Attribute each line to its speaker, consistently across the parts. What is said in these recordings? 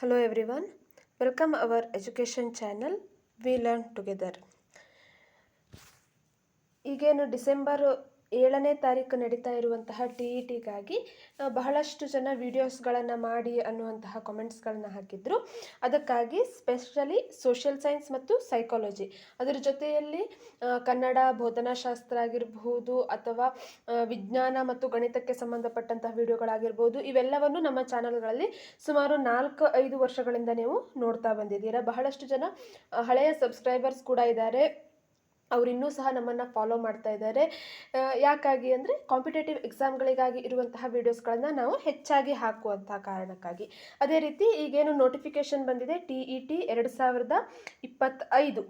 Speaker 1: Hello everyone welcome our education channel we learn together ಈಗೇನು December ಏಳನೇ ತಾರೀಕು ನಡೀತಾ ಇರುವಂತಹ ಟಿ ಇ ಟಿಗಾಗಿ ಬಹಳಷ್ಟು ಜನ ವೀಡಿಯೋಸ್ಗಳನ್ನು ಮಾಡಿ ಅನ್ನುವಂತಹ ಕಮೆಂಟ್ಸ್ಗಳನ್ನ ಹಾಕಿದ್ರು. ಅದಕ್ಕಾಗಿ ಸ್ಪೆಷಲಿ ಸೋಷಿಯಲ್ ಸೈನ್ಸ್ ಮತ್ತು ಸೈಕಾಲಜಿ ಅದರ ಜೊತೆಯಲ್ಲಿ ಕನ್ನಡ ಬೋಧನಾಶಾಸ್ತ್ರ ಆಗಿರಬಹುದು ಅಥವಾ ವಿಜ್ಞಾನ ಮತ್ತು ಗಣಿತಕ್ಕೆ ಸಂಬಂಧಪಟ್ಟಂತಹ ವಿಡಿಯೋಗಳಾಗಿರ್ಬೋದು ಇವೆಲ್ಲವನ್ನು ನಮ್ಮ ಚಾನಲ್ಗಳಲ್ಲಿ ಸುಮಾರು ನಾಲ್ಕು ಐದು ವರ್ಷಗಳಿಂದ ನೀವು ನೋಡ್ತಾ ಬಂದಿದ್ದೀರಾ. ಬಹಳಷ್ಟು ಜನ ಹಳೆಯ ಸಬ್ಸ್ಕ್ರೈಬರ್ಸ್ ಕೂಡ ಇದ್ದಾರೆ. ಅವ್ರು ಇನ್ನೂ ಸಹ ನಮ್ಮನ್ನು ಫಾಲೋ ಮಾಡ್ತಾ ಇದ್ದಾರೆ. ಯಾಕಾಗಿ ಅಂದರೆ ಕಾಂಪಿಟೇಟಿವ್ ಎಕ್ಸಾಮ್ಗಳಿಗಾಗಿ ಇರುವಂತಹ ವೀಡಿಯೋಸ್ಗಳನ್ನು ನಾವು ಹೆಚ್ಚಾಗಿ ಹಾಕುವಂತಹ ಕಾರಣಕ್ಕಾಗಿ. ಅದೇ ರೀತಿ ಈಗೇನು ನೋಟಿಫಿಕೇಶನ್ ಬಂದಿದೆ ಟಿ ಇ ಟಿ ಎರಡು ಸಾವಿರದ ಇಪ್ಪತ್ತೈದು.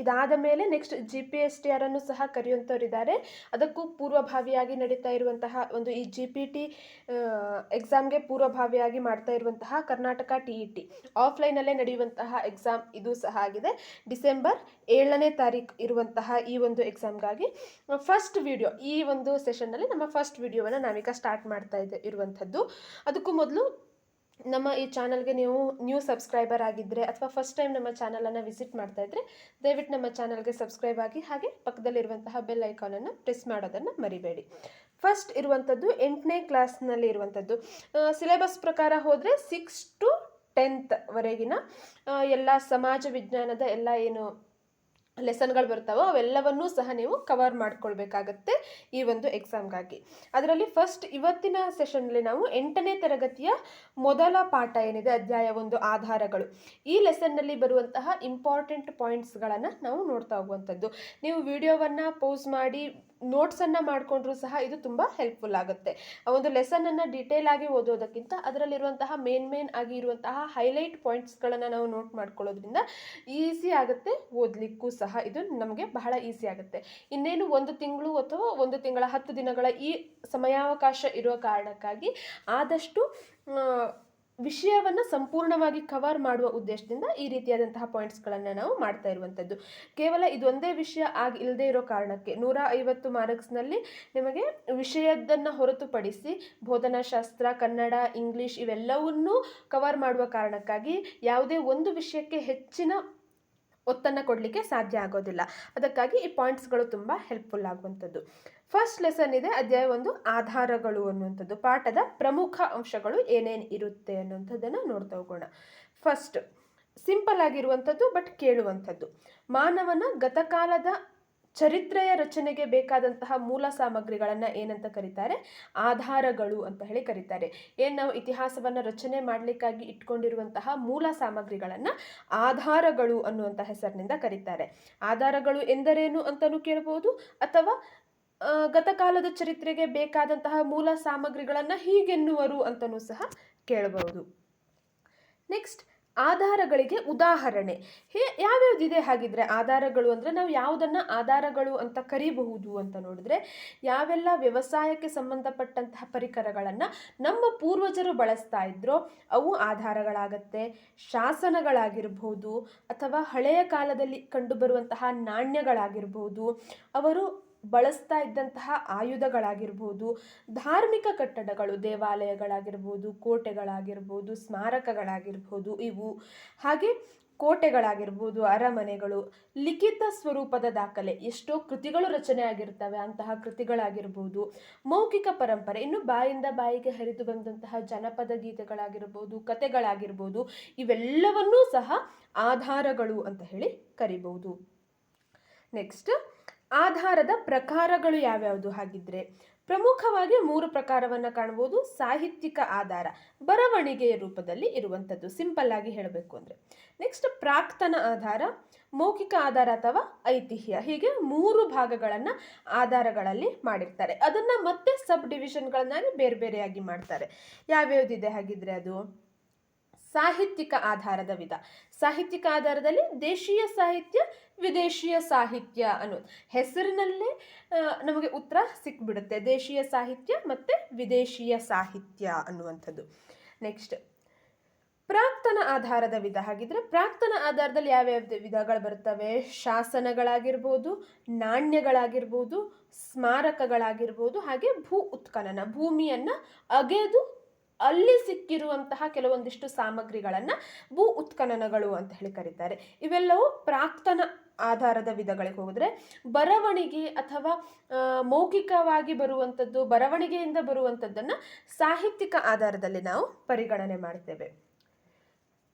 Speaker 1: ಇದಾದ ಮೇಲೆ next G P S T ಆರನ್ನು ಸಹ ಕರೆಯುವಂಥವರಿದ್ದಾರೆ ಅದಕ್ಕೂ ಪೂರ್ವಭಾವಿಯಾಗಿ ನಡೀತಾ ಇರುವಂತಹ ಒಂದು ಈ ಜಿ ಪಿ ಟಿ ಎಕ್ಸಾಮ್ಗೆ ಪೂರ್ವಭಾವಿಯಾಗಿ ಮಾಡ್ತಾ ಇರುವಂತಹ ಕರ್ನಾಟಕ ಟಿ ಇ ಟಿ ಆಫ್ಲೈನಲ್ಲೇ ನಡೆಯುವಂತಹ ಎಕ್ಸಾಮ್ ಇದು ಸಹ ಆಗಿದೆ. ಡಿಸೆಂಬರ್ ಏಳನೇ ತಾರೀಕು ಇರುವಂತಹ ಈ ಒಂದು ಎಕ್ಸಾಮ್ಗಾಗಿ ಫಸ್ಟ್ ವಿಡಿಯೋ ಈ ಒಂದು ಸೆಷನ್ನಲ್ಲಿ ನಮ್ಮ ಫಸ್ಟ್ ವಿಡಿಯೋವನ್ನು ನಾವೀಗ ಸ್ಟಾರ್ಟ್ ಮಾಡ್ತಾ ಇದ್ದೆ ಇರುವಂಥದ್ದು. ಅದಕ್ಕೂ ಮೊದಲು ನಮ್ಮ ಈ ಚಾನಲ್ಗೆ ನೀವು ನ್ಯೂ ಸಬ್ಸ್ಕ್ರೈಬರ್ ಆಗಿದ್ದರೆ ಅಥವಾ ಫಸ್ಟ್ ಟೈಮ್ ನಮ್ಮ ಚಾನಲನ್ನು ವಿಸಿಟ್ ಮಾಡ್ತಾ ಇದ್ದರೆ ದಯವಿಟ್ಟು ನಮ್ಮ ಚಾನಲ್ಗೆ ಸಬ್ಸ್ಕ್ರೈಬ್ ಆಗಿ ಹಾಗೆ ಪಕ್ಕದಲ್ಲಿರುವಂತಹ ಬೆಲ್ ಐಕಾನನ್ನು ಪ್ರೆಸ್ ಮಾಡೋದನ್ನು ಮರಿಬೇಡಿ. ಫಸ್ಟ್ ಇರುವಂಥದ್ದು ಎಂಟನೇ ಕ್ಲಾಸ್ನಲ್ಲಿ ಇರುವಂಥದ್ದು ಸಿಲೆಬಸ್ ಪ್ರಕಾರ ಹೋದರೆ ಸಿಕ್ಸ್ ಟು ಟೆಂತ್ವರೆಗಿನ ಎಲ್ಲ ಸಮಾಜ ವಿಜ್ಞಾನದ ಎಲ್ಲ ಏನು ಲೆಸನ್ಗಳು ಬರ್ತಾವೋ ಅವೆಲ್ಲವನ್ನೂ ಸಹ ನೀವು ಕವರ್ ಮಾಡ್ಕೊಳ್ಬೇಕಾಗತ್ತೆ ಈ ಒಂದು ಎಕ್ಸಾಮ್ಗಾಗಿ. ಅದರಲ್ಲಿ ಫಸ್ಟ್ ಇವತ್ತಿನ ಸೆಷನ್ನಲ್ಲಿ ನಾವು ಎಂಟನೇ ತರಗತಿಯ ಮೊದಲ ಪಾಠ ಏನಿದೆ, ಅಧ್ಯಾಯ ಒಂದು, ಆಧಾರಗಳು. ಈ ಲೆಸನ್ನಲ್ಲಿ ಬರುವಂತಹ ಇಂಪಾರ್ಟೆಂಟ್ ಪಾಯಿಂಟ್ಸ್ಗಳನ್ನು ನಾವು ನೋಡ್ತಾ ಹೋಗುವಂಥದ್ದು. ನೀವು ವಿಡಿಯೋವನ್ನು ಪೋಸ್ ಮಾಡಿ, ನೋಟ್ಸನ್ನು ಮಾಡಿಕೊಂಡ್ರೂ ಸಹ ಇದು ತುಂಬ ಹೆಲ್ಪ್ಫುಲ್ ಆಗುತ್ತೆ. ಆ ಒಂದು ಲೆಸನನ್ನು ಡೀಟೇಲ್ ಆಗಿ ಓದೋದಕ್ಕಿಂತ ಅದರಲ್ಲಿರುವಂತಹ ಮೇನ್ ಮೇನ್ ಆಗಿ ಇರುವಂತಹ ಹೈಲೈಟ್ ಪಾಯಿಂಟ್ಸ್ಗಳನ್ನು ನಾವು ನೋಟ್ ಮಾಡ್ಕೊಳ್ಳೋದ್ರಿಂದ ಈಸಿ ಆಗುತ್ತೆ ಓದಲಿಕ್ಕೂ ಸಹ. ಇದು ನಮಗೆ ಬಹಳ ಈಸಿ ಆಗುತ್ತೆ. ಇನ್ನೇನು ಒಂದು ತಿಂಗಳು ಅಥವಾ ಒಂದು ತಿಂಗಳ, ಹತ್ತು ದಿನಗಳ ಈ ಸಮಯಾವಕಾಶ ಇರುವ ಕಾರಣಕ್ಕಾಗಿ ಆದಷ್ಟು ವಿಷಯವನ್ನು ಸಂಪೂರ್ಣವಾಗಿ ಕವರ್ ಮಾಡುವ ಉದ್ದೇಶದಿಂದ ಈ ರೀತಿಯಾದಂತಹ ಪಾಯಿಂಟ್ಸ್ಗಳನ್ನು ನಾವು ಮಾಡ್ತಾ ಇರುವಂಥದ್ದು. ಕೇವಲ ಇದೊಂದೇ ವಿಷಯ ಆಗಿ ಇಲ್ಲದೆ ಇರೋ ಕಾರಣಕ್ಕೆ ನೂರ ಐವತ್ತು ಮಾರ್ಕ್ಸ್ನಲ್ಲಿ ನಿಮಗೆ ವಿಷಯದನ್ನು ಹೊರತುಪಡಿಸಿ ಬೋಧನಾಶಾಸ್ತ್ರ ಕನ್ನಡ ಇಂಗ್ಲೀಷ್ ಇವೆಲ್ಲವನ್ನೂ ಕವರ್ ಮಾಡುವ ಕಾರಣಕ್ಕಾಗಿ ಯಾವುದೇ ಒಂದು ವಿಷಯಕ್ಕೆ ಹೆಚ್ಚಿನ ಒತ್ತನ್ನು ಕೊಡಲಿಕ್ಕೆ ಸಾಧ್ಯ ಆಗೋದಿಲ್ಲ. ಅದಕ್ಕಾಗಿ ಈ ಪಾಯಿಂಟ್ಸ್ಗಳು ತುಂಬ ಹೆಲ್ಪ್ಫುಲ್ ಆಗುವಂಥದ್ದು. ಫಸ್ಟ್ ಲೆಸನ್ ಇದೆ, ಅಧ್ಯಾಯ ಒಂದು, ಆಧಾರಗಳು ಅನ್ನುವಂಥದ್ದು. ಪಾಠದ ಪ್ರಮುಖ ಅಂಶಗಳು ಏನೇನು ಇರುತ್ತೆ ಅನ್ನುವಂಥದ್ದನ್ನು ನೋಡ್ತಾ ಹೋಗೋಣ. ಫಸ್ಟ್ ಸಿಂಪಲ್ ಆಗಿರುವಂಥದ್ದು ಬಟ್ ಕೇಳುವಂಥದ್ದು. ಮಾನವನ ಗತಕಾಲದ ಚರಿತ್ರೆಯ ರಚನೆಗೆ ಬೇಕಾದಂತಹ ಮೂಲ ಸಾಮಗ್ರಿಗಳನ್ನು ಏನಂತ ಕರೀತಾರೆ? ಆಧಾರಗಳು ಅಂತ ಹೇಳಿ ಕರೀತಾರೆ. ಏನು ನಾವು ಇತಿಹಾಸವನ್ನು ರಚನೆ ಮಾಡಲಿಕ್ಕಾಗಿ ಇಟ್ಕೊಂಡಿರುವಂತಹ ಮೂಲ ಸಾಮಗ್ರಿಗಳನ್ನು ಆಧಾರಗಳು ಅನ್ನುವಂಥ ಹೆಸರಿನಿಂದ ಕರೀತಾರೆ. ಆಧಾರಗಳು ಎಂದರೇನು ಅಂತಲೂ ಕೇಳಬಹುದು ಅಥವಾ ಗತಕಾಲದ ಚರಿತ್ರೆಗೆ ಬೇಕಾದಂತಹ ಮೂಲ ಸಾಮಗ್ರಿಗಳನ್ನು ಹೀಗೆನ್ನುವರು ಅಂತಲೂ ಸಹ ಕೇಳಬಹುದು ನೆಕ್ಸ್ಟ್ ಆಧಾರಗಳಿಗೆ ಉದಾಹರಣೆ. ಹೇ, ಯಾವ್ಯಾವ್ದಿದೆ ಹಾಗಿದ್ರೆ ಆಧಾರಗಳು ಅಂದರೆ ನಾವು ಯಾವುದನ್ನು ಆಧಾರಗಳು ಅಂತ ಕರಿಬಹುದು ಅಂತ ನೋಡಿದ್ರೆ ಯಾವೆಲ್ಲ ವ್ಯವಸಾಯಕ್ಕೆ ಸಂಬಂಧಪಟ್ಟಂತಹ ಪರಿಕರಗಳನ್ನು ನಮ್ಮ ಪೂರ್ವಜರು ಬಳಸ್ತಾ ಇದ್ರೋ ಅವು ಆಧಾರಗಳಾಗತ್ತೆ. ಶಾಸನಗಳಾಗಿರ್ಬೋದು ಅಥವಾ ಹಳೆಯ ಕಾಲದಲ್ಲಿ ಕಂಡುಬರುವಂತಹ ನಾಣ್ಯಗಳಾಗಿರ್ಬೋದು. ಅವರು ಬಳಸ್ತಾ ಇದ್ದಂತಹ ಆಯುಧಗಳಾಗಿರ್ಬೋದು, ಧಾರ್ಮಿಕ ಕಟ್ಟಡಗಳು, ದೇವಾಲಯಗಳಾಗಿರ್ಬೋದು, ಕೋಟೆಗಳಾಗಿರ್ಬೋದು, ಸ್ಮಾರಕಗಳಾಗಿರ್ಬೋದು, ಇವು ಹಾಗೆ ಕೋಟೆಗಳಾಗಿರ್ಬೋದು, ಅರಮನೆಗಳು, ಲಿಖಿತ ಸ್ವರೂಪದ ದಾಖಲೆ. ಎಷ್ಟೋ ಕೃತಿಗಳು ರಚನೆ ಆಗಿರ್ತವೆ, ಅಂತಹ ಕೃತಿಗಳಾಗಿರ್ಬೋದು. ಮೌಖಿಕ ಪರಂಪರೆ, ಇನ್ನು ಬಾಯಿಂದ ಬಾಯಿಗೆ ಹರಿದು ಬಂದಂತಹ ಜನಪದ ಗೀತೆಗಳಾಗಿರ್ಬೋದು ಕತೆಗಳಾಗಿರ್ಬೋದು ಇವೆಲ್ಲವನ್ನೂ ಸಹ ಆಧಾರಗಳು ಅಂತ ಹೇಳಿ ಕರಿಬಹುದು. ನೆಕ್ಸ್ಟ್ ಆಧಾರದ ಪ್ರಕಾರಗಳು ಯಾವ್ಯಾವುದು ಹಾಗಿದ್ರೆ? ಪ್ರಮುಖವಾಗಿ ಮೂರು ಪ್ರಕಾರವನ್ನು ಕಾಣ್ಬೋದು. ಸಾಹಿತ್ಯಿಕ ಆಧಾರ ಬರವಣಿಗೆಯ ರೂಪದಲ್ಲಿ ಇರುವಂಥದ್ದು. ಸಿಂಪಲ್ ಆಗಿ ಹೇಳಬೇಕು ಅಂದರೆ. ನೆಕ್ಸ್ಟ್ ಪ್ರಾಕ್ತನ ಆಧಾರ, ಮೌಖಿಕ ಆಧಾರ ಅಥವಾ ಐತಿಹ್ಯ. ಹೀಗೆ ಮೂರು ಭಾಗಗಳನ್ನು ಆಧಾರಗಳಲ್ಲಿ ಮಾಡಿರ್ತಾರೆ. ಅದನ್ನು ಮತ್ತೆ ಸಬ್ ಡಿವಿಷನ್ಗಳನ್ನಾಗಿ ಬೇರೆ ಬೇರೆಯಾಗಿ ಮಾಡ್ತಾರೆ. ಯಾವ್ಯಾವುದಿದೆ ಹಾಗಿದ್ರೆ ಅದು? ಸಾಹಿತ್ಯಿಕ ಆಧಾರದ ವಿಧ. ಸಾಹಿತ್ಯಿಕ ಆಧಾರದಲ್ಲಿ ದೇಶೀಯ ಸಾಹಿತ್ಯ, ವಿದೇಶೀಯ ಸಾಹಿತ್ಯ ಅನ್ನೋದು ಹೆಸರಿನಲ್ಲೇ ನಮಗೆ ಉತ್ತರ ಸಿಕ್ಬಿಡುತ್ತೆ. ದೇಶೀಯ ಸಾಹಿತ್ಯ ಮತ್ತು ವಿದೇಶೀಯ ಸಾಹಿತ್ಯ ಅನ್ನುವಂಥದ್ದು. ನೆಕ್ಸ್ಟ್ ಪ್ರಾಕ್ತನ ಆಧಾರದ ವಿಧ ಹಾಗಿದ್ರೆ ಪ್ರಾಕ್ತನ ಆಧಾರದಲ್ಲಿ ಯಾವ್ಯಾವ ವಿಧಗಳು ಬರ್ತವೆ ಶಾಸನಗಳಾಗಿರ್ಬೋದು, ನಾಣ್ಯಗಳಾಗಿರ್ಬೋದು, ಸ್ಮಾರಕಗಳಾಗಿರ್ಬೋದು, ಹಾಗೆ ಭೂ ಉತ್ಖನನ, ಭೂಮಿಯನ್ನು ಅಗೆದು ಅಲ್ಲಿ ಸಿಕ್ಕಿರುವಂತಹ ಕೆಲವೊಂದಿಷ್ಟು ಸಾಮಗ್ರಿಗಳನ್ನು ಭೂ ಉತ್ಖನನಗಳು ಅಂತ ಹೇಳಿ ಕರೀತಾರೆ. ಇವೆಲ್ಲವೂ ಪ್ರಾಕ್ತನ ಆಧಾರದ ವಿಧಗಳಿಗೆ ಹೋದರೆ ಬರವಣಿಗೆ ಅಥವಾ ಮೌಖಿಕವಾಗಿ ಬರುವಂಥದ್ದು ಬರವಣಿಗೆಯಿಂದ ಬರುವಂಥದ್ದನ್ನು ಸಾಹಿತ್ಯಿಕ ಆಧಾರದಲ್ಲಿ ನಾವು ಪರಿಗಣನೆ ಮಾಡ್ತೇವೆ.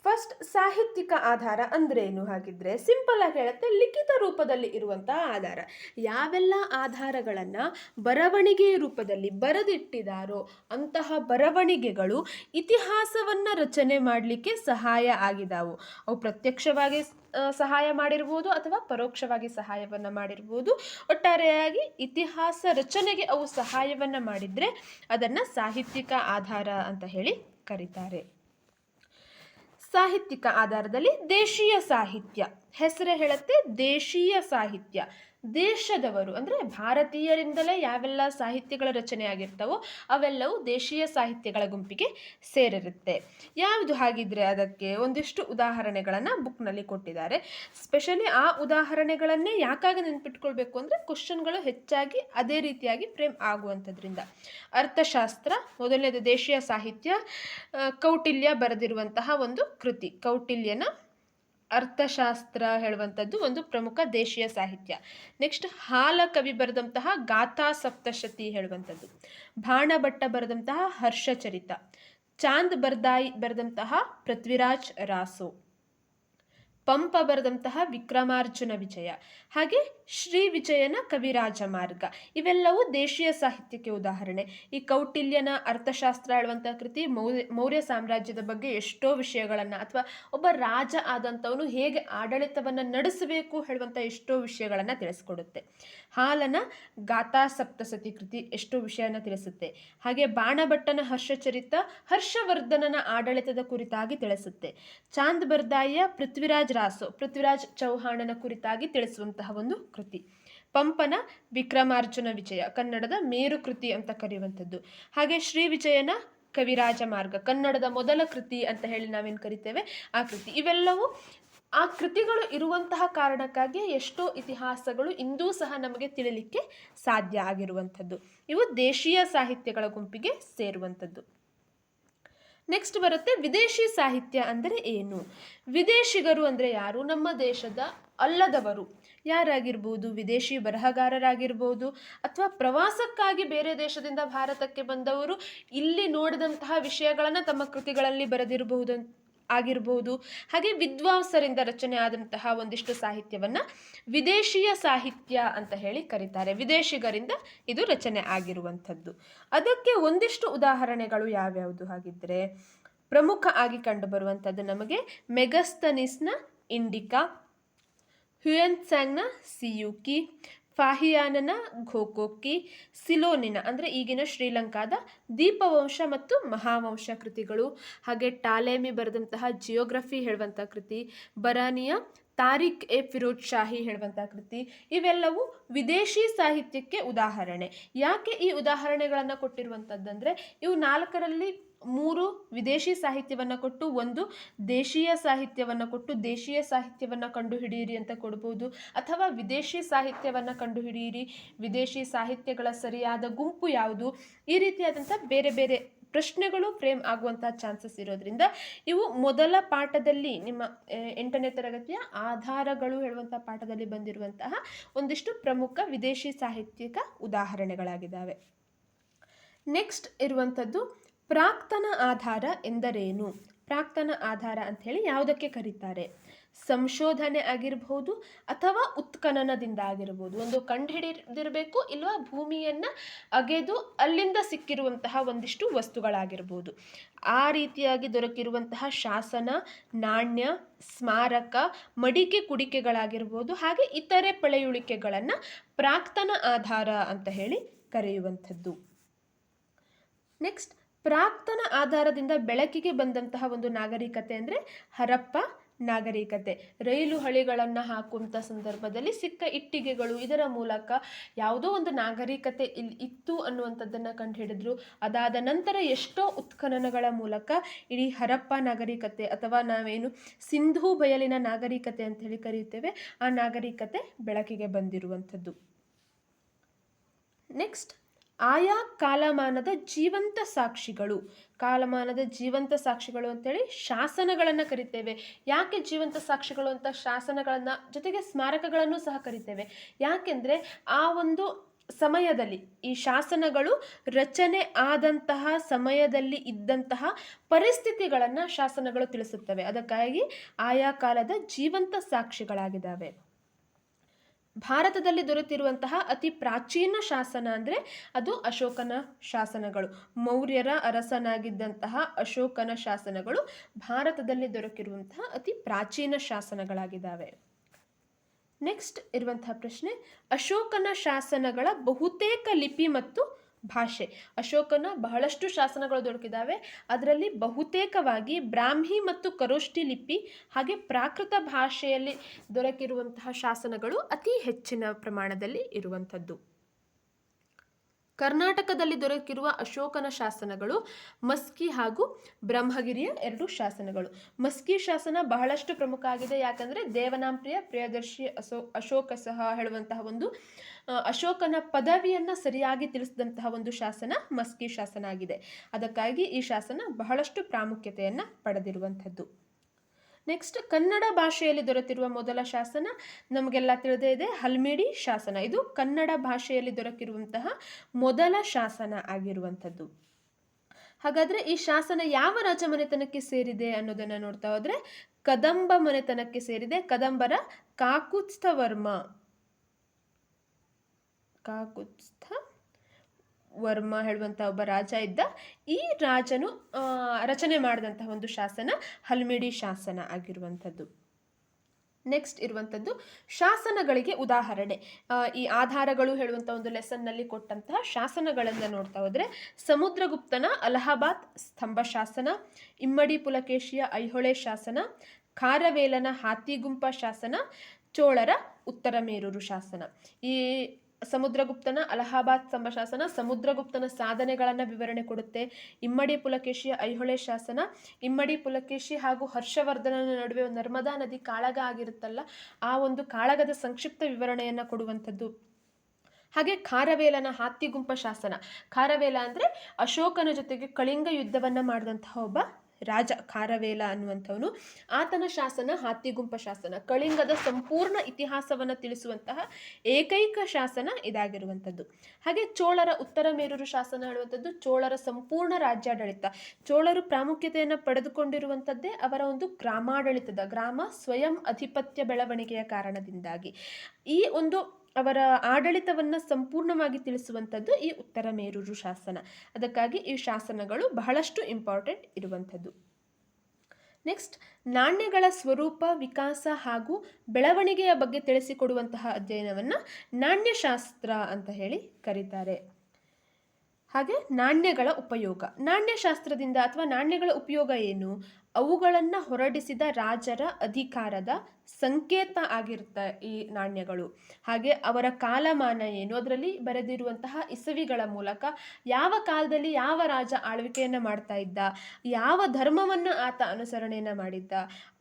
Speaker 1: ಫಸ್ಟ್ ಸಾಹಿತ್ಯಿಕ ಆಧಾರ ಅಂದ್ರೇನು? ಹಾಗಿದ್ರೆ ಸಿಂಪಲ್ ಆಗಿ ಹೇಳುತ್ತೆ, ಲಿಖಿತ ರೂಪದಲ್ಲಿ ಇರುವಂತಹ ಆಧಾರ. ಯಾವೆಲ್ಲ ಆಧಾರಗಳನ್ನು ಬರವಣಿಗೆಯ ರೂಪದಲ್ಲಿ ಬರೆದಿಟ್ಟಿದಾರೋ ಅಂತಹ ಬರವಣಿಗೆಗಳು ಇತಿಹಾಸವನ್ನು ರಚನೆ ಮಾಡಲಿಕ್ಕೆ ಸಹಾಯ ಆಗಿದಾವು. ಅವು ಪ್ರತ್ಯಕ್ಷವಾಗಿ ಸಹಾಯ ಮಾಡಿರ್ಬೋದು ಅಥವಾ ಪರೋಕ್ಷವಾಗಿ ಸಹಾಯವನ್ನು ಮಾಡಿರ್ಬೋದು. ಒಟ್ಟಾರೆಯಾಗಿ ಇತಿಹಾಸ ರಚನೆಗೆ ಅವು ಸಹಾಯವನ್ನು ಮಾಡಿದರೆ ಅದನ್ನು ಸಾಹಿತ್ಯಿಕ ಆಧಾರ ಅಂತ ಹೇಳಿ ಕರೀತಾರೆ. ಸಾಹಿತ್ಯಿಕ ಆಧಾರದಲ್ಲಿ ದೇಶೀಯ ಸಾಹಿತ್ಯ. ಹೆಸರೇ ಹೇಳುತ್ತೆ ದೇಶೀಯ ಸಾಹಿತ್ಯ. ದೇಶದವರು, ಅಂದರೆ ಭಾರತೀಯರಿಂದಲೇ ಯಾವೆಲ್ಲ ಸಾಹಿತ್ಯಗಳ ರಚನೆ ಆಗಿರ್ತವೋ ಅವೆಲ್ಲವೂ ದೇಶೀಯ ಸಾಹಿತ್ಯಗಳ ಗುಂಪಿಗೆ ಸೇರಿರುತ್ತೆ. ಯಾವುದು ಹಾಗಿದ್ರೆ ಅದಕ್ಕೆ ಒಂದಿಷ್ಟು ಉದಾಹರಣೆಗಳನ್ನು ಬುಕ್ನಲ್ಲಿ ಕೊಟ್ಟಿದ್ದಾರೆ. ಸ್ಪೆಷಲಿ ಆ ಉದಾಹರಣೆಗಳನ್ನೇ ಯಾಕಾಗಿ ನೆನ್ಪಿಟ್ಕೊಳ್ಬೇಕು ಅಂದರೆ ಕ್ವಶನ್ಗಳು ಹೆಚ್ಚಾಗಿ ಅದೇ ರೀತಿಯಾಗಿ ಫ್ರೇಮ್ ಆಗುವಂಥದ್ರಿಂದ. ಅರ್ಥಶಾಸ್ತ್ರ, ಮೊದಲನೇದು ದೇಶೀಯ ಸಾಹಿತ್ಯ ಕೌಟಿಲ್ಯ ಬರೆದಿರುವಂತಹ ಒಂದು ಕೃತಿ. ಕೌಟಿಲ್ಯನ ಅರ್ಥಶಾಸ್ತ್ರ ಹೇಳುವಂಥದ್ದು ಒಂದು ಪ್ರಮುಖ ದೇಶೀಯ ಸಾಹಿತ್ಯ. ನೆಕ್ಸ್ಟ್ ಹಾಲ ಕವಿ ಬರೆದಂತಹ ಗಾಥಾ ಸಪ್ತಶತಿ ಹೇಳುವಂಥದ್ದು. ಭಾಣಭಟ್ಟ ಬರೆದಂತಹ ಹರ್ಷಚರಿತ. ಚಾಂದ್ ಬರ್ದಾಯಿ ಬರೆದಂತಹ ಪೃಥ್ವಿರಾಜ್ ರಾಸೋ. ಪಂಪ ಬರೆದಂತಹ ವಿಕ್ರಮಾರ್ಜುನ ವಿಜಯ, ಹಾಗೆ ಶ್ರೀ ವಿಜಯನ ಕವಿರಾಜ ಮಾರ್ಗ. ಇವೆಲ್ಲವೂ ದೇಶೀಯ ಸಾಹಿತ್ಯಕ್ಕೆ ಉದಾಹರಣೆ. ಈ ಕೌಟಿಲ್ಯನ ಅರ್ಥಶಾಸ್ತ್ರ ಹೇಳುವಂತಹ ಕೃತಿ ಮೌರ್ಯ ಮೌರ್ಯ ಸಾಮ್ರಾಜ್ಯದ ಬಗ್ಗೆ ಎಷ್ಟೋ ವಿಷಯಗಳನ್ನು ಅಥವಾ ಒಬ್ಬ ರಾಜ ಆದಂಥವನು ಹೇಗೆ ಆಡಳಿತವನ್ನು ನಡೆಸಬೇಕು ಹೇಳುವಂಥ ಎಷ್ಟೋ ವಿಷಯಗಳನ್ನು ತಿಳಿಸ್ಕೊಡುತ್ತೆ. ಹಾಲನ ಗಾಥಾ ಸಪ್ತಸತಿ ಕೃತಿ ಎಷ್ಟೋ ವಿಷಯನ ತಿಳಿಸುತ್ತೆ. ಹಾಗೆ ಬಾಣಭಟ್ಟನ ಹರ್ಷಚರಿತ ಹರ್ಷವರ್ಧನನ ಆಡಳಿತದ ಕುರಿತಾಗಿ ತಿಳಿಸುತ್ತೆ. ಚಾಂದ್ ಬರ್ದಾಯಿಯ ಪೃಥ್ವಿರಾಜ್ ರಾಸೋ ಪೃಥ್ವಿರಾಜ್ ಚೌಹಾಣನ ಕುರಿತಾಗಿ ತಿಳಿಸುವಂತಹ ಒಂದು ಕೃತಿ. ಪಂಪನ ವಿಕ್ರಮಾರ್ಜುನ ವಿಜಯ, ಕನ್ನಡದ ಮೇರು ಕೃತಿ ಅಂತ ಕರೆಯುವಂಥದ್ದು. ಹಾಗೆ ಶ್ರೀ ವಿಜಯನ ಕವಿರಾಜ ಮಾರ್ಗ, ಕನ್ನಡದ ಮೊದಲ ಕೃತಿ ಅಂತ ಹೇಳಿ ನಾವೇನು ಕರಿತೇವೆ? ಆ ಕೃತಿ. ಇವೆಲ್ಲವೂ ಆ ಕೃತಿಗಳು ಇರುವಂತಹ ಕಾರಣಕ್ಕಾಗಿ ಎಷ್ಟೋ ಇತಿಹಾಸಗಳು ಇಂದೂ ಸಹ ನಮಗೆ ತಿಳಿಲಿಕ್ಕೆ ಸಾಧ್ಯ ಆಗಿರುವಂಥದ್ದು. ಇವು ದೇಶೀಯ ಸಾಹಿತ್ಯಗಳ ಗುಂಪಿಗೆ ಸೇರುವಂಥದ್ದು. ನೆಕ್ಸ್ಟ್ ಬರುತ್ತೆ ವಿದೇಶಿ ಸಾಹಿತ್ಯ ಅಂದರೆ ಏನು? ವಿದೇಶಿಗರು ಅಂದರೆ ಯಾರು? ನಮ್ಮ ದೇಶದ ಅಲ್ಲದವರು. ಯಾರಾಗಿರ್ಬೋದು? ವಿದೇಶಿ ಬರಹಗಾರರಾಗಿರ್ಬೋದು ಅಥವಾ ಪ್ರವಾಸಕ್ಕಾಗಿ ಬೇರೆ ದೇಶದಿಂದ ಭಾರತಕ್ಕೆ ಬಂದವರು, ಇಲ್ಲಿ ನೋಡಿದಂತಹ ವಿಷಯಗಳನ್ನು ತಮ್ಮ ಕೃತಿಗಳಲ್ಲಿ ಬರೆದಿರಬಹುದು ಆಗಿರ್ಬೋದು. ಹಾಗೆ ವಿದ್ವಾಂಸರಿಂದ ರಚನೆ ಆದಂತಹ ಒಂದಿಷ್ಟು ಸಾಹಿತ್ಯವನ್ನು ವಿದೇಶೀಯ ಸಾಹಿತ್ಯ ಅಂತ ಹೇಳಿ ಕರೀತಾರೆ. ವಿದೇಶಿಗರಿಂದ ಇದು ರಚನೆ ಆಗಿರುವಂಥದ್ದು. ಅದಕ್ಕೆ ಒಂದಿಷ್ಟು ಉದಾಹರಣೆಗಳು ಯಾವ್ಯಾವುದು ಹಾಗಿದ್ರೆ, ಪ್ರಮುಖ ಆಗಿ ಕಂಡುಬರುವಂಥದ್ದು ನಮಗೆ ಮೆಗಸ್ತನಿಸ್ನ ಇಂಡಿಕಾ ಹ್ಯುಯನ್ಸ್ಯಾಂಗ್ನ ಸಿಯುಕಿ ಫಾಹಿಯಾನನ ಘೋಕೋಕಿ ಸಿಲೋನಿನ ಅಂದರೆ ಈಗಿನ ಶ್ರೀಲಂಕಾದ ದೀಪವಂಶ ಮತ್ತು ಮಹಾವಂಶ ಕೃತಿಗಳು. ಹಾಗೆ ಟಾಲೆಮಿ ಬರೆದಂತಹ ಜಿಯೋಗ್ರಫಿ ಹೇಳುವಂಥ ಕೃತಿ, ಬರಾನಿಯ ತಾರಿಕ್ ಎ ಫಿರೋಜ್ ಶಾಹಿ ಹೇಳುವಂಥ ಕೃತಿ, ಇವೆಲ್ಲವೂ ವಿದೇಶಿ ಸಾಹಿತ್ಯಕ್ಕೆ ಉದಾಹರಣೆ. ಯಾಕೆ ಈ ಉದಾಹರಣೆಗಳನ್ನು ಕೊಟ್ಟಿರುವಂಥದ್ದಂದರೆ ಇವು ನಾಲ್ಕರಲ್ಲಿ ಮೂರು ವಿದೇಶಿ ಸಾಹಿತ್ಯವನ್ನು ಕೊಟ್ಟು, ಒಂದು ದೇಶೀಯ ಸಾಹಿತ್ಯವನ್ನು ಕೊಟ್ಟು, ದೇಶೀಯ ಸಾಹಿತ್ಯವನ್ನು ಕಂಡುಹಿಡಿಯಿರಿ ಅಂತ ಕೊಡ್ಬೋದು. ಅಥವಾ ವಿದೇಶಿ ಸಾಹಿತ್ಯವನ್ನು ಕಂಡುಹಿಡಿಯಿರಿ, ವಿದೇಶಿ ಸಾಹಿತ್ಯಗಳ ಸರಿಯಾದ ಗುಂಪು ಯಾವುದು? ಈ ರೀತಿಯಾದಂಥ ಬೇರೆ ಬೇರೆ ಪ್ರಶ್ನೆಗಳು ಫ್ರೇಮ್ ಆಗುವಂತಹ ಚಾನ್ಸಸ್ ಇರೋದ್ರಿಂದ ಇವು ಮೊದಲ ಪಾಠದಲ್ಲಿ ನಿಮ್ಮ ಎಂಟನೇ ತರಗತಿಯ ಆಧಾರಗಳು ಹೇಳುವಂಥ ಪಾಠದಲ್ಲಿ ಬಂದಿರುವಂತಹ ಒಂದಿಷ್ಟು ಪ್ರಮುಖ ವಿದೇಶಿ ಸಾಹಿತ್ಯಿಕ ಉದಾಹರಣೆಗಳಾಗಿದ್ದಾವೆ. ನೆಕ್ಸ್ಟ್ ಇರುವಂಥದ್ದು ಪ್ರಾಕ್ತನ ಆಧಾರ ಎಂದರೇನು? ಪ್ರಾಕ್ತನ ಆಧಾರ ಅಂಥೇಳಿ ಯಾವುದಕ್ಕೆ ಕರೀತಾರೆ? ಸಂಶೋಧನೆ ಆಗಿರಬಹುದು ಅಥವಾ ಉತ್ಖನನದಿಂದ ಆಗಿರ್ಬೋದು. ಒಂದು ಕಂಡುಹಿಡಿದಿರಬೇಕು ಇಲ್ವಾ? ಭೂಮಿಯನ್ನು ಅಗೆದು ಅಲ್ಲಿಂದ ಸಿಕ್ಕಿರುವಂತಹ ಒಂದಿಷ್ಟು ವಸ್ತುಗಳಾಗಿರ್ಬೋದು. ಆ ರೀತಿಯಾಗಿ ದೊರಕಿರುವಂತಹ ಶಾಸನ, ನಾಣ್ಯ, ಸ್ಮಾರಕ, ಮಡಿಕೆ ಕುಡಿಕೆಗಳಾಗಿರ್ಬೋದು, ಹಾಗೆ ಇತರೆ ಪಳೆಯುಳಿಕೆಗಳನ್ನು ಪ್ರಾಕ್ತನ ಆಧಾರ ಅಂತ ಹೇಳಿ ಕರೆಯುವಂಥದ್ದು. ನೆಕ್ಸ್ಟ್ ಪ್ರಾಕ್ತನ ಆಧಾರದಿಂದ ಬೆಳಕಿಗೆ ಬಂದಂತಹ ಒಂದು ನಾಗರಿಕತೆ ಅಂದರೆ ಹರಪ್ಪ ನಾಗರಿಕತೆ. ರೈಲು ಹಳಿಗಳನ್ನು ಹಾಕುವಂಥ ಸಂದರ್ಭದಲ್ಲಿ ಸಿಕ್ಕ ಇಟ್ಟಿಗೆಗಳು ಇದರ ಮೂಲಕ ಯಾವುದೋ ಒಂದು ನಾಗರಿಕತೆ ಇಲ್ಲಿ ಇತ್ತು ಅನ್ನುವಂಥದ್ದನ್ನು ಕಂಡುಹಿಡಿದ್ರು. ಅದಾದ ನಂತರ ಎಷ್ಟೋ ಉತ್ಖನನಗಳ ಮೂಲಕ ಇಡೀ ಹರಪ್ಪ ನಾಗರಿಕತೆ ಅಥವಾ ನಾವೇನು ಸಿಂಧೂ ಬಯಲಿನ ನಾಗರಿಕತೆ ಅಂತ ಹೇಳಿ ಕರೆಯುತ್ತೇವೆ, ಆ ನಾಗರಿಕತೆ ಬೆಳಕಿಗೆ ಬಂದಿರುವಂಥದ್ದು. ನೆಕ್ಸ್ಟ್ ಆಯಾ ಕಾಲಮಾನದ ಜೀವಂತ ಸಾಕ್ಷಿಗಳು. ಕಾಲಮಾನದ ಜೀವಂತ ಸಾಕ್ಷಿಗಳು ಅಂತೇಳಿ ಶಾಸನಗಳನ್ನು ಕರಿತೇವೆ. ಯಾಕೆ ಜೀವಂತ ಸಾಕ್ಷಿಗಳು ಅಂತ ಶಾಸನಗಳನ್ನು ಜೊತೆಗೆ ಸ್ಮಾರಕಗಳನ್ನು ಸಹ ಕರಿತೇವೆ. ಯಾಕೆಂದರೆ ಆ ಒಂದು ಸಮಯದಲ್ಲಿ ಈ ಶಾಸನಗಳು ರಚನೆ ಆದಂತಹ ಸಮಯದಲ್ಲಿ ಇದ್ದಂತಹ ಪರಿಸ್ಥಿತಿಗಳನ್ನು ಶಾಸನಗಳು ತಿಳಿಸುತ್ತವೆ. ಅದಕ್ಕಾಗಿ ಆಯಾ ಕಾಲದ ಜೀವಂತ ಸಾಕ್ಷಿಗಳಾಗಿದ್ದಾವೆ. ಭಾರತದಲ್ಲಿ ದೊರೆತಿರುವಂತಹ ಅತಿ ಪ್ರಾಚೀನ ಶಾಸನ ಅಂದರೆ ಅದು ಅಶೋಕನ ಶಾಸನಗಳು. ಮೌರ್ಯರ ಅರಸನಾಗಿದ್ದಂತಹ ಅಶೋಕನ ಶಾಸನಗಳು ಭಾರತದಲ್ಲಿ ದೊರಕಿರುವಂತಹ ಅತಿ ಪ್ರಾಚೀನ ಶಾಸನಗಳಾಗಿದ್ದಾವೆ. ನೆಕ್ಸ್ಟ್ ಇರುವಂತಹ ಪ್ರಶ್ನೆ, ಅಶೋಕನ ಶಾಸನಗಳ ಬಹುತೇಕ ಲಿಪಿ ಮತ್ತು ಭಾಷೆ. ಅಶೋಕನ ಬಹಳಷ್ಟು ಶಾಸನಗಳು ದೊರಕಿದ್ದಾವೆ ಅದರಲ್ಲಿ ಬಹುತೇಕವಾಗಿ ಬ್ರಾಹ್ಮಿ ಮತ್ತು ಕರೋಷ್ಠಿ ಲಿಪಿ, ಹಾಗೆ ಪ್ರಾಕೃತ ಭಾಷೆಯಲ್ಲಿ ದೊರಕಿರುವಂತಹ ಶಾಸನಗಳು ಅತಿ ಹೆಚ್ಚಿನ ಪ್ರಮಾಣದಲ್ಲಿ ಇರುವಂಥದ್ದು. ಕರ್ನಾಟಕದಲ್ಲಿ ದೊರಕಿರುವ ಅಶೋಕನ ಶಾಸನಗಳು ಮಸ್ಕಿ ಹಾಗೂ ಬ್ರಹ್ಮಗಿರಿಯ ಎರಡು ಶಾಸನಗಳು. ಮಸ್ಕಿ ಶಾಸನ ಬಹಳಷ್ಟು ಪ್ರಮುಖ ಆಗಿದೆ. ಯಾಕಂದರೆ ದೇವನಾಂಪ್ರಿಯ, ಪ್ರಿಯದರ್ಶಿ ಅಶೋ, ಅಶೋಕ ಸಹ ಹೇಳುವಂತಹ ಒಂದು ಅಶೋಕನ ಪದವಿಯನ್ನು ಸರಿಯಾಗಿ ತಿಳಿಸಿದಂತಹ ಒಂದು ಶಾಸನ ಮಸ್ಕಿ ಶಾಸನ ಆಗಿದೆ. ಅದಕ್ಕಾಗಿ ಈ ಶಾಸನ ಬಹಳಷ್ಟು ಪ್ರಾಮುಖ್ಯತೆಯನ್ನು ಪಡೆದಿರುವಂಥದ್ದು. ನೆಕ್ಸ್ಟ್ ಕನ್ನಡ ಭಾಷೆಯಲ್ಲಿ ದೊರೆತಿರುವ ಮೊದಲ ಶಾಸನ ನಮಗೆಲ್ಲ ತಿಳಿದೇ ಇದೆ, ಹಲ್ಮಿಡಿ ಶಾಸನ. ಇದು ಕನ್ನಡ ಭಾಷೆಯಲ್ಲಿ ದೊರಕಿರುವಂತಹ ಮೊದಲ ಶಾಸನ ಆಗಿರುವಂಥದ್ದು. ಹಾಗಾದರೆ ಈ ಶಾಸನ ಯಾವ ರಾಜ ಮನೆತನಕ್ಕೆ ಸೇರಿದೆ ಅನ್ನೋದನ್ನು ನೋಡ್ತಾ ಹೋದರೆ, ಕದಂಬ ಮನೆತನಕ್ಕೆ ಸೇರಿದೆ. ಕದಂಬರ ಕಾಕುತ್ಸ್ಥವರ್ಮ ಕಾಕುತ್ಸ್ಥ ವರ್ಮ ಹೇಳುವಂಥ ಒಬ್ಬ ರಾಜ ಇದ್ದ, ಈ ರಾಜನು ರಚನೆ ಮಾಡಿದಂತಹ ಒಂದು ಶಾಸನ ಹಲ್ಮಿಡಿ ಶಾಸನ ಆಗಿರುವಂಥದ್ದು. ನೆಕ್ಸ್ಟ್ ಇರುವಂಥದ್ದು ಶಾಸನಗಳಿಗೆ ಉದಾಹರಣೆ. ಈ ಆಧಾರಗಳು ಹೇಳುವಂಥ ಒಂದು ಲೆಸನ್ನಲ್ಲಿ ಕೊಟ್ಟಂತಹ ಶಾಸನಗಳನ್ನು ನೋಡ್ತಾ ಹೋದರೆ, ಸಮುದ್ರಗುಪ್ತನ ಅಲಹಾಬಾದ್ ಸ್ತಂಭ ಶಾಸನ, ಇಮ್ಮಡಿ ಪುಲಕೇಶಿಯ ಐಹೊಳೆ ಶಾಸನ ಖಾರವೇಲನ ಹಾತಿಗುಂಪ ಶಾಸನ, ಚೋಳರ ಉತ್ತರ ಮೇರೂರು ಶಾಸನ. ಈ ಸಮುದ್ರಗುಪ್ತನ ಅಲಹಾಬಾದ್ ಸ್ತಂಭ ಶಾಸನ ಸಮುದ್ರಗುಪ್ತನ ಸಾಧನೆಗಳನ್ನು ವಿವರಣೆ ಕೊಡುತ್ತೆ. ಇಮ್ಮಡಿ ಪುಲಕೇಶಿಯ ಐಹೊಳೆ ಶಾಸನ. ಇಮ್ಮಡಿ ಪುಲಕೇಶಿ ಹಾಗೂ ಹರ್ಷವರ್ಧನನ ನಡುವೆ ನರ್ಮದಾ ನದಿ ಕಾಳಗ ಆಗಿರುತ್ತಲ್ಲ, ಆ ಒಂದು ಕಾಳಗದ ಸಂಕ್ಷಿಪ್ತ ವಿವರಣೆಯನ್ನು ಕೊಡುವಂಥದ್ದು. ಹಾಗೆ ಖಾರವೇಲನ ಹಾತಿಗುಂಪ ಶಾಸನ. ಖಾರವೇಲ ಅಂದರೆ ಅಶೋಕನ ಜೊತೆಗೆ ಕಳಿಂಗ ಯುದ್ಧವನ್ನು ಮಾಡಿದಂತಹ ಒಬ್ಬ ರಾಜ ಖಾರವೇಲ ಅನ್ನುವಂಥವನು, ಆತನ ಶಾಸನ ಹಾತಿಗುಂಪ ಶಾಸನ, ಕಳಿಂಗದ ಸಂಪೂರ್ಣ ಇತಿಹಾಸವನ್ನು ತಿಳಿಸುವಂತಹ ಏಕೈಕ ಶಾಸನ ಇದಾಗಿರುವಂಥದ್ದು. ಹಾಗೆ ಚೋಳರ ಉತ್ತರ ಮೇರೂರು ಶಾಸನ ಹೇಳುವಂಥದ್ದು, ಚೋಳರ ಸಂಪೂರ್ಣ ರಾಜ್ಯಾಡಳಿತ. ಚೋಳರು ಪ್ರಾಮುಖ್ಯತೆಯನ್ನು ಪಡೆದುಕೊಂಡಿರುವಂಥದ್ದೇ ಅವರ ಒಂದು ಗ್ರಾಮಾಡಳಿತದ, ಗ್ರಾಮ ಸ್ವಯಂ ಅಧಿಪತ್ಯ ಬೆಳವಣಿಗೆಯ ಕಾರಣದಿಂದಾಗಿ. ಈ ಒಂದು ಅವರ ಆಡಳಿತವನ್ನು ಸಂಪೂರ್ಣವಾಗಿ ತಿಳಿಸುವಂಥದ್ದು ಈ ಉತ್ತರ ಮೇರೂರು ಶಾಸನ. ಅದಕ್ಕಾಗಿ ಈ ಶಾಸನಗಳು ಬಹಳಷ್ಟು ಇಂಪಾರ್ಟೆಂಟ್ ಇರುವಂಥದ್ದು. ನೆಕ್ಸ್ಟ್ ನಾಣ್ಯಗಳ ಸ್ವರೂಪ, ವಿಕಾಸ ಹಾಗೂ ಬೆಳವಣಿಗೆಯ ಬಗ್ಗೆ ತಿಳಿಸಿಕೊಡುವಂತಹ ಅಧ್ಯಯನವನ್ನು ನಾಣ್ಯಶಾಸ್ತ್ರ ಅಂತ ಹೇಳಿ ಕರೀತಾರೆ. ಹಾಗೆ ನಾಣ್ಯಗಳ ಉಪಯೋಗ. ನಾಣ್ಯಶಾಸ್ತ್ರದಿಂದ ಅಥವಾ ನಾಣ್ಯಗಳ ಉಪಯೋಗ ಏನು? ಅವುಗಳನ್ನು ಹೊರಡಿಸಿದ ರಾಜರ ಅಧಿಕಾರದ ಸಂಕೇತ ಆಗಿರುತ್ತೆ ಈ ನಾಣ್ಯಗಳು. ಹಾಗೆ ಅವರ ಕಾಲಮಾನ ಏನು? ಅದರಲ್ಲಿ ಬರೆದಿರುವಂತಹ ಇಸವಿಗಳ ಮೂಲಕ ಯಾವ ಕಾಲದಲ್ಲಿ ಯಾವ ರಾಜ ಆಳ್ವಿಕೆಯನ್ನು ಮಾಡ್ತಾ ಇದ್ದ? ಯಾವ ಧರ್ಮವನ್ನು ಆತ ಅನುಸರಣೆಯನ್ನು ಮಾಡಿದ್ದ?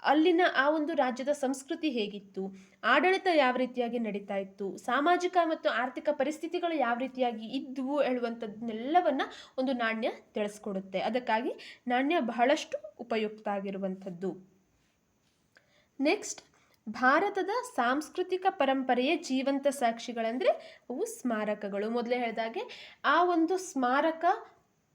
Speaker 1: ಅಲ್ಲಿನ ಆ ಒಂದು ರಾಜ್ಯದ ಸಂಸ್ಕೃತಿ ಹೇಗಿತ್ತು? ಆಡಳಿತ ಯಾವ ರೀತಿಯಾಗಿ ನಡೀತಾ ಇತ್ತು? ಸಾಮಾಜಿಕ ಮತ್ತು ಆರ್ಥಿಕ ಪರಿಸ್ಥಿತಿಗಳು ಯಾವ ರೀತಿಯಾಗಿ ಇದ್ವು ಹೇಳುವಂಥದ್ದನ್ನೆಲ್ಲವನ್ನ ಒಂದು ನಾಣ್ಯ ತಿಳಿಸ್ಕೊಡುತ್ತೆ. ಅದಕ್ಕಾಗಿ ನಾಣ್ಯ ಬಹಳಷ್ಟು ಉಪಯುಕ್ತ ಆಗಿರುವಂಥದ್ದು. ನೆಕ್ಸ್ಟ್ ಭಾರತದ ಸಾಂಸ್ಕೃತಿಕ ಪರಂಪರೆಯ ಜೀವಂತ ಸಾಕ್ಷಿಗಳಂದರೆ ಅವು ಸ್ಮಾರಕಗಳು. ಮೊದಲೇ ಹೇಳಿದಾಗೆ ಆ ಒಂದು ಸ್ಮಾರಕ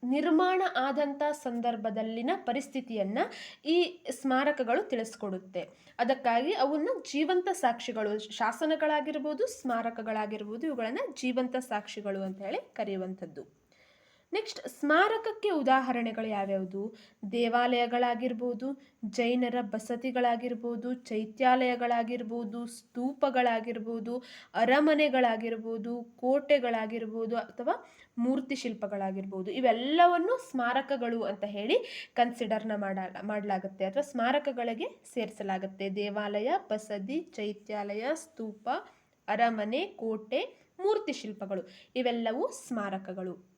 Speaker 1: ನಿರ್ಮಾಣ ಆದಂಥ ಸಂದರ್ಭದಲ್ಲಿನ ಪರಿಸ್ಥಿತಿಯನ್ನು ಈ ಸ್ಮಾರಕಗಳು ತಿಳಿಸ್ಕೊಡುತ್ತೆ. ಅದಕ್ಕಾಗಿ ಅವನ್ನು ಜೀವಂತ ಸಾಕ್ಷಿಗಳು, ಶಾಸನಗಳಾಗಿರ್ಬೋದು, ಸ್ಮಾರಕಗಳಾಗಿರ್ಬೋದು, ಇವುಗಳನ್ನು ಜೀವಂತ ಸಾಕ್ಷಿಗಳು ಅಂತ ಹೇಳಿ ಕರೆಯುವಂಥದ್ದು. ನೆಕ್ಸ್ಟ್ ಸ್ಮಾರಕಕ್ಕೆ ಉದಾಹರಣೆಗಳು ಯಾವ್ಯಾವುದು? ದೇವಾಲಯಗಳಾಗಿರ್ಬೋದು, ಜೈನರ ಬಸತಿಗಳಾಗಿರ್ಬೋದು ಚೈತ್ಯಾಲಯಗಳಾಗಿರ್ಬೋದು, ಸ್ತೂಪಗಳಾಗಿರ್ಬೋದು, ಅರಮನೆಗಳಾಗಿರ್ಬೋದು, ಕೋಟೆಗಳಾಗಿರ್ಬೋದು ಅಥವಾ ಮೂರ್ತಿ ಶಿಲ್ಪಗಳಾಗಿರ್ಬೋದು. ಇವೆಲ್ಲವನ್ನು ಸ್ಮಾರಕಗಳು ಅಂತ ಹೇಳಿ ಕನ್ಸಿಡರ್ನ ಮಾಡ, ಮಾಡಲಾಗುತ್ತೆ ಅಥವಾ ಸ್ಮಾರಕಗಳಿಗೆ ಸೇರಿಸಲಾಗುತ್ತೆ. ದೇವಾಲಯ, ಬಸದಿ, ಚೈತ್ಯಾಲಯ, ಸ್ತೂಪ, ಅರಮನೆ, ಕೋಟೆ, ಮೂರ್ತಿ ಶಿಲ್ಪಗಳು. ಇವೆಲ್ಲವೂ ಸ್ಮಾರಕಗಳು.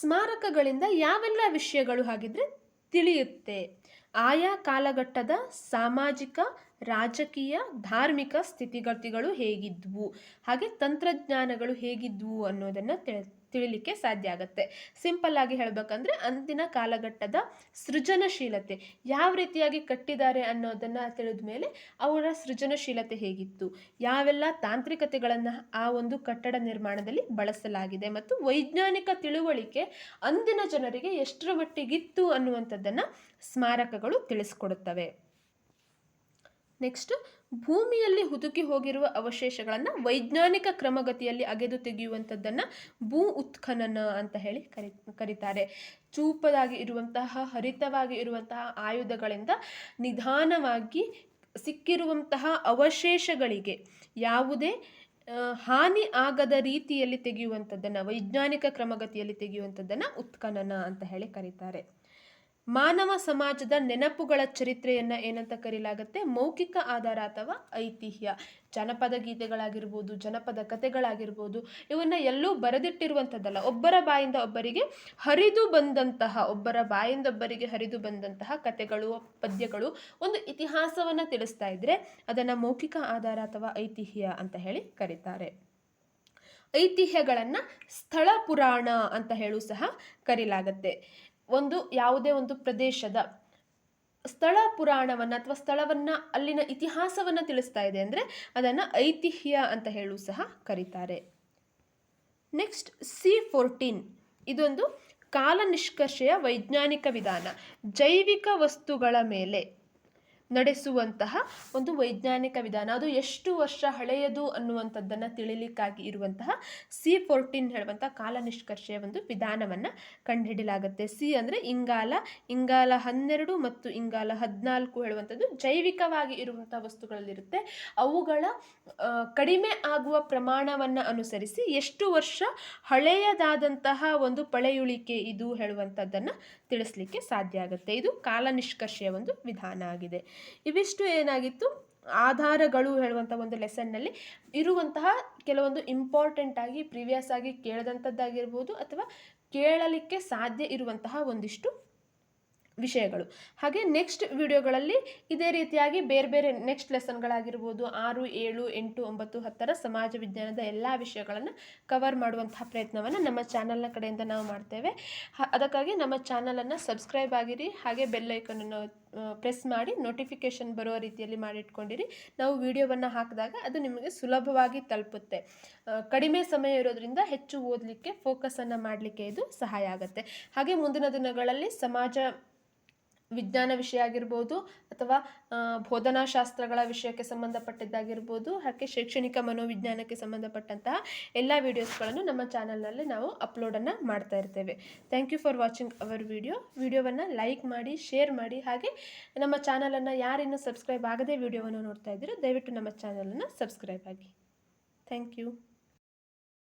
Speaker 1: ಸ್ಮಾರಕಗಳಿಂದ ಯಾವೆಲ್ಲ ವಿಷಯಗಳು ಹಾಗಿದ್ರೆ ತಿಳಿಯುತ್ತೆ. ಆಯಾ ಕಾಲಘಟ್ಟದ ಸಾಮಾಜಿಕ, ರಾಜಕೀಯ, ಧಾರ್ಮಿಕ ಸ್ಥಿತಿಗತಿಗಳು ಹೇಗಿದ್ವು? ಹಾಗೆ ತಂತ್ರಜ್ಞಾನಗಳು ಹೇಗಿದ್ವು ಅನ್ನೋದನ್ನು ತಿಳಿ ತಿಳಿಲಿಕ್ಕೆ ಸಾಧ್ಯ ಆಗುತ್ತೆ. ಸಿಂಪಲ್ ಆಗಿ ಹೇಳಬೇಕಂದ್ರೆ ಅಂದಿನ ಕಾಲಘಟ್ಟದ ಸೃಜನಶೀಲತೆ. ಯಾವ ರೀತಿಯಾಗಿ ಕಟ್ಟಿದ್ದಾರೆ ಅನ್ನೋದನ್ನು ತಿಳಿದ ಮೇಲೆ ಅವರ ಸೃಜನಶೀಲತೆ ಹೇಗಿತ್ತು? ಯಾವೆಲ್ಲ ತಾಂತ್ರಿಕತೆಗಳನ್ನು ಆ ಒಂದು ಕಟ್ಟಡ ನಿರ್ಮಾಣದಲ್ಲಿ ಬಳಸಲಾಗಿದೆ ಮತ್ತು ವೈಜ್ಞಾನಿಕ ತಿಳುವಳಿಕೆ ಅಂದಿನ ಜನರಿಗೆ ಎಷ್ಟರ ಮಟ್ಟಿಗಿತ್ತು ಅನ್ನುವಂಥದ್ದನ್ನು ಸ್ಮಾರಕಗಳು ತಿಳಿಸ್ಕೊಡುತ್ತವೆ. ನೆಕ್ಸ್ಟ್ ಭೂಮಿಯಲ್ಲಿ ಹುದುಕಿ ಹೋಗಿರುವ ಅವಶೇಷಗಳನ್ನು ವೈಜ್ಞಾನಿಕ ಕ್ರಮಗತಿಯಲ್ಲಿ ಅಗೆದು ತೆಗೆಯುವಂಥದ್ದನ್ನು ಭೂ ಉತ್ಖನನ ಅಂತ ಹೇಳಿ ಕರಿ, ಕರೀತಾರೆ. ಚೂಪದಾಗಿ ಇರುವಂತಹ, ಹರಿತವಾಗಿ ಇರುವಂತಹ ಆಯುಧಗಳಿಂದ ನಿಧಾನವಾಗಿ ಸಿಕ್ಕಿರುವಂತಹ ಅವಶೇಷಗಳಿಗೆ ಯಾವುದೇ ಹಾನಿ ಆಗದ ರೀತಿಯಲ್ಲಿ ತೆಗೆಯುವಂಥದ್ದನ್ನು, ವೈಜ್ಞಾನಿಕ ಕ್ರಮಗತಿಯಲ್ಲಿ ತೆಗೆಯುವಂಥದ್ದನ್ನು ಉತ್ಖನನ ಅಂತ ಹೇಳಿ ಕರೀತಾರೆ. ಮಾನವ ಸಮಾಜದ ನೆನಪುಗಳ ಚರಿತ್ರೆಯನ್ನು ಏನಂತ ಕರೀಲಾಗುತ್ತೆ? ಮೌಖಿಕ ಆಧಾರ ಅಥವಾ ಐತಿಹ್ಯ. ಜನಪದ ಗೀತೆಗಳಾಗಿರ್ಬೋದು, ಜನಪದ ಕಥೆಗಳಾಗಿರ್ಬೋದು, ಇವನ್ನ ಎಲ್ಲೂ ಬರೆದಿಟ್ಟಿರುವಂಥದ್ದಲ್ಲ. ಒಬ್ಬರ ಬಾಯಿಂದ ಒಬ್ಬರಿಗೆ ಹರಿದು ಬಂದಂತಹ, ಒಬ್ಬರ ಬಾಯಿಂದ ಒಬ್ಬರಿಗೆ ಹರಿದು ಬಂದಂತಹ ಕಥೆಗಳು, ಪದ್ಯಗಳು ಒಂದು ಇತಿಹಾಸವನ್ನು ತಿಳಿಸ್ತಾ ಇದ್ರೆ ಅದನ್ನು ಮೌಖಿಕ ಆಧಾರ ಅಥವಾ ಐತಿಹ್ಯ ಅಂತ ಹೇಳಿ ಕರೀತಾರೆ. ಐತಿಹ್ಯಗಳನ್ನು ಸ್ಥಳ ಪುರಾಣ ಅಂತ ಹೇಳು ಸಹ ಕರೀಲಾಗತ್ತೆ. ಒಂದು ಯಾವುದೇ ಒಂದು ಪ್ರದೇಶದ ಸ್ಥಳ ಪುರಾಣವನ್ನು ಅಥವಾ ಸ್ಥಳವನ್ನು ಅಲ್ಲಿನ ಇತಿಹಾಸವನ್ನು ತಿಳಿಸ್ತಾ ಇದೆ ಅಂದರೆ ಅದನ್ನು ಐತಿಹ್ಯ ಅಂತ ಹೇಳು ಸಹ ಕರೀತಾರೆ. ನೆಕ್ಸ್ಟ್ ಸಿ ಫೋರ್ಟೀನ್ ಇದೊಂದು ಕಾಲ ನಿಷ್ಕರ್ಷೆಯ ವೈಜ್ಞಾನಿಕ ವಿಧಾನ. ಜೈವಿಕ ವಸ್ತುಗಳ ಮೇಲೆ ನಡೆಸುವಂತಹ ಒಂದು ವೈಜ್ಞಾನಿಕ ವಿಧಾನ. ಅದು ಎಷ್ಟು ವರ್ಷ ಹಳೆಯದು ಅನ್ನುವಂಥದ್ದನ್ನು ತಿಳಿಲಿಕ್ಕಾಗಿ ಇರುವಂತಹ ಸಿ ಫೋರ್ಟೀನ್ ಹೇಳುವಂಥ ಕಾಲ ನಿಷ್ಕರ್ಷೆಯ ಒಂದು ವಿಧಾನವನ್ನು ಕಂಡುಹಿಡಿಯಲಾಗುತ್ತೆ. ಸಿ ಅಂದರೆ ಇಂಗಾಲ ಇಂಗಾಲ ಹನ್ನೆರಡು ಮತ್ತು ಇಂಗಾಲ ಹದಿನಾಲ್ಕು ಹೇಳುವಂಥದ್ದು ಜೈವಿಕವಾಗಿ ಇರುವಂಥ ವಸ್ತುಗಳಲ್ಲಿರುತ್ತೆ. ಅವುಗಳ ಕಡಿಮೆ ಆಗುವ ಪ್ರಮಾಣವನ್ನು ಅನುಸರಿಸಿ ಎಷ್ಟು ವರ್ಷ ಹಳೆಯದಾದಂತಹ ಒಂದು ಪಳೆಯುಳಿಕೆ ಇದು ಹೇಳುವಂಥದ್ದನ್ನು ತಿಳಿಸ್ಲಿಕ್ಕೆ ಸಾಧ್ಯ ಆಗುತ್ತೆ. ಇದು ಕಾಲ ನಿಷ್ಕರ್ಷೆಯ ಒಂದು ವಿಧಾನ ಆಗಿದೆ. ಇವಿಷ್ಟು ಏನಾಗಿತ್ತು? ಆಧಾರಗಳು ಹೇಳುವಂಥ ಒಂದು ಲೆಸನ್ನಲ್ಲಿ ಇರುವಂತಹ ಕೆಲವೊಂದು ಇಂಪಾರ್ಟೆಂಟ್ ಆಗಿ ಪ್ರಿವಿಯಸ್ ಆಗಿ ಕೇಳಿದಂಥದ್ದಾಗಿರ್ಬೋದು ಅಥವಾ ಕೇಳಲಿಕ್ಕೆ ಸಾಧ್ಯ ಇರುವಂತಹ ಒಂದಿಷ್ಟು ವಿಷಯಗಳು. ಹಾಗೆ ನೆಕ್ಸ್ಟ್ ವಿಡಿಯೋಗಳಲ್ಲಿ ಇದೇ ರೀತಿಯಾಗಿ ಬೇರೆ ಬೇರೆ ನೆಕ್ಸ್ಟ್ ಲೆಸನ್ಗಳಾಗಿರ್ಬೋದು ಆರು, ಏಳು, ಎಂಟು, ಒಂಬತ್ತು, ಹತ್ತರ ಸಮಾಜ ವಿಜ್ಞಾನದ ಎಲ್ಲ ವಿಷಯಗಳನ್ನು ಕವರ್ ಮಾಡುವಂತಹ ಪ್ರಯತ್ನವನ್ನು ನಮ್ಮ ಚಾನಲ್ನ ಕಡೆಯಿಂದ ನಾವು ಮಾಡ್ತೇವೆ. ಅದಕ್ಕಾಗಿ ನಮ್ಮ ಚಾನಲನ್ನು ಸಬ್ಸ್ಕ್ರೈಬ್ ಆಗಿರಿ, ಹಾಗೆ ಬೆಲ್ ಅನ್ನು ಪ್ರೆಸ್ ಮಾಡಿ ನೋಟಿಫಿಕೇಷನ್ ಬರುವ ರೀತಿಯಲ್ಲಿ ಮಾಡಿಟ್ಕೊಂಡಿರಿ. ನಾವು ವಿಡಿಯೋವನ್ನು ಹಾಕಿದಾಗ ಅದು ನಿಮಗೆ ಸುಲಭವಾಗಿ ತಲುಪುತ್ತೆ. ಕಡಿಮೆ ಸಮಯ ಇರೋದ್ರಿಂದ ಹೆಚ್ಚು ಓದಲಿಕ್ಕೆ ಫೋಕಸನ್ನು ಮಾಡಲಿಕ್ಕೆ ಇದು ಸಹಾಯ ಆಗುತ್ತೆ. ಹಾಗೆ ಮುಂದಿನ ದಿನಗಳಲ್ಲಿ ಸಮಾಜ ವಿಜ್ಞಾನ ವಿಷಯ ಆಗಿರ್ಬೋದು ಅಥವಾ ಬೋಧನಾಶಾಸ್ತ್ರಗಳ ವಿಷಯಕ್ಕೆ ಸಂಬಂಧಪಟ್ಟಿದ್ದಾಗಿರ್ಬೋದು, ಹಾಗೆ ಶೈಕ್ಷಣಿಕ ಮನೋವಿಜ್ಞಾನಕ್ಕೆ ಸಂಬಂಧಪಟ್ಟಂತಹ ಎಲ್ಲ ವೀಡಿಯೋಸ್ಗಳನ್ನು ನಮ್ಮ ಚಾನಲ್ನಲ್ಲಿ ನಾವು ಅಪ್ಲೋಡನ್ನು ಮಾಡ್ತಾ ಇರ್ತೇವೆ. Thank you for watching our video ವೀಡಿಯೋವನ್ನು ಲೈಕ್ ಮಾಡಿ, ಶೇರ್ ಮಾಡಿ, ಹಾಗೆ ನಮ್ಮ ಚಾನಲನ್ನು ಯಾರಿನ್ನೂ ಸಬ್ಸ್ಕ್ರೈಬ್ ಆಗದೆ ವಿಡಿಯೋವನ್ನು ನೋಡ್ತಾ ಇದ್ದೀರೋ ದಯವಿಟ್ಟು ನಮ್ಮ ಚಾನಲನ್ನು ಸಬ್ಸ್ಕ್ರೈಬ್ ಆಗಿ. Thank you